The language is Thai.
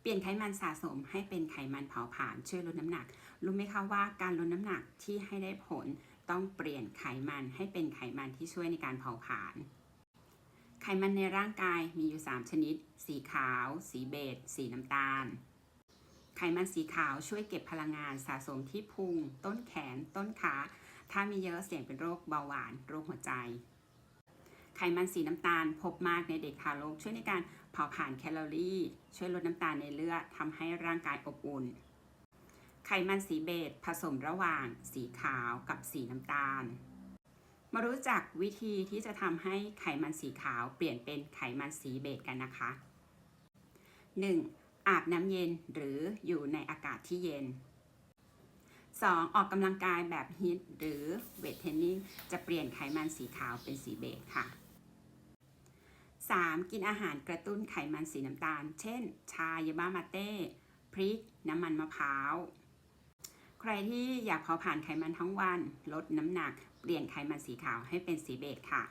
เปลี่ยนไขมันสะสมให้เป็นไขมันเผาผลาญช่วยลดน้ำหนัก รู้ไหมคะว่าการลดน้ำหนักที่ให้ได้ผลต้องเปลี่ยนไขมันให้เป็นไขมันที่ช่วยในการเผาผลาญไขมันในร่างกายมีอยู่ 3 ชนิด สีขาว สีเบจสีน้ำตาล ไขมันสีขาวช่วยเก็บพลังงานสะสมที่พุง ต้นแขน ต้นขา ถ้ามีเยอะเสี่ยงเป็นโรคเบาหวาน โรคหัวใจ ไขมันสีน้ำตาลพบมากในเด็กทารกช่วยในการเผาผลาญแคลอรี่ ช่วยลดน้ำตาลในเลือดทำให้ร่างกายอบอุ่น ไขมันสีเบจผสมระหว่างสีขาวกับสีน้ำตาล มารู้จักวิธีที่จะทำให้ไขมันสีขาวเปลี่ยนเป็นไขมันสีเบจกันนะคะ 1. อาบน้ำเย็นหรืออยู่ในอากาศที่เย็น 2. ออกกำลังกายแบบฮิตหรือเวทเทรนนิ่งจะเปลี่ยนไขมันสีขาวเป็นสีเบจค่ะ 3. กินอาหารกระตุ้นไขมันสีน้ำตาล เช่น ชายาบ้ามาเต้ พริก น้ำมันมะพร้าว ใครที่อยากเผาผ่านไขมันทั้งวัน ลดน้ำหนัก เปลี่ยนไขมันสีขาวให้เป็นสีเบจค่ะ